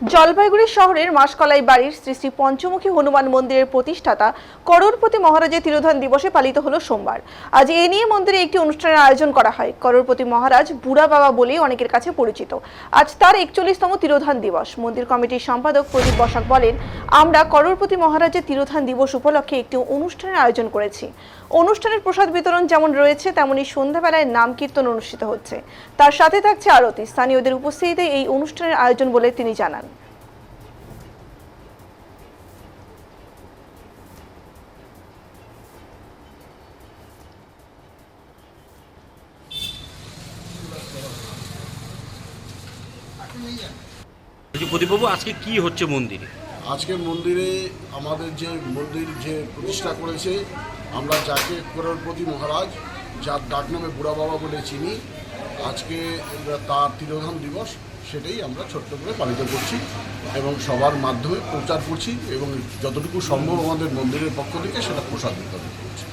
জলপাইগুড়ি শহরের মাসকলাই বাড়ির শ্রী শ্রী পঞ্চমুখী হনুমান মন্দিরের প্রতিষ্ঠাতা করোড়পতি মহারাজের তিরোধান দিবসে পালিত হলো সোমবার। আজ এ নিয়ে মন্দিরে একটি অনুষ্ঠানের আয়োজন করা হয়। করোড়পতি মহারাজ বুড়া বাবা বলেই অনেকের কাছে পরিচিত। আজ তার একচল্লিশতম তিরোধান দিবস। মন্দির কমিটির সম্পাদক প্রদীপ বসাক বলেন, আমরা করোড়পতি মহারাজের তিরোধান দিবস উপলক্ষে একটি অনুষ্ঠানের আয়োজন করেছি। অনুষ্ঠানের প্রসাদ বিতরণ যেমন রয়েছে, তেমনি সন্ধ্যাবেলায় নাম কীর্তন অনুষ্ঠিত হচ্ছে। তার সাথে থাকছে আরতি। স্থানীয়দের উপস্থিতিতে এই অনুষ্ঠানের আয়োজন বলে তিনি জানান। প্রদীপবাবু, আজকে কি হচ্ছে মন্দিরে? আজকে মন্দিরে আমাদের যে মন্দির যে প্রতিষ্ঠা করেছে, আমরা যাকে করোড়পতি মহারাজ, যার ডাক নামে বুড়া বাবা বলে চিনি, আজকে তার তিরোধান দিবস, সেটাই আমরা ছোট্ট করে পালিত করছি এবং সবার মাধ্যমে প্রচার করছি এবং যতটুকু সম্ভব আমাদের মন্দিরের পক্ষ থেকে সেটা প্রসাদ বিতরণ করছি।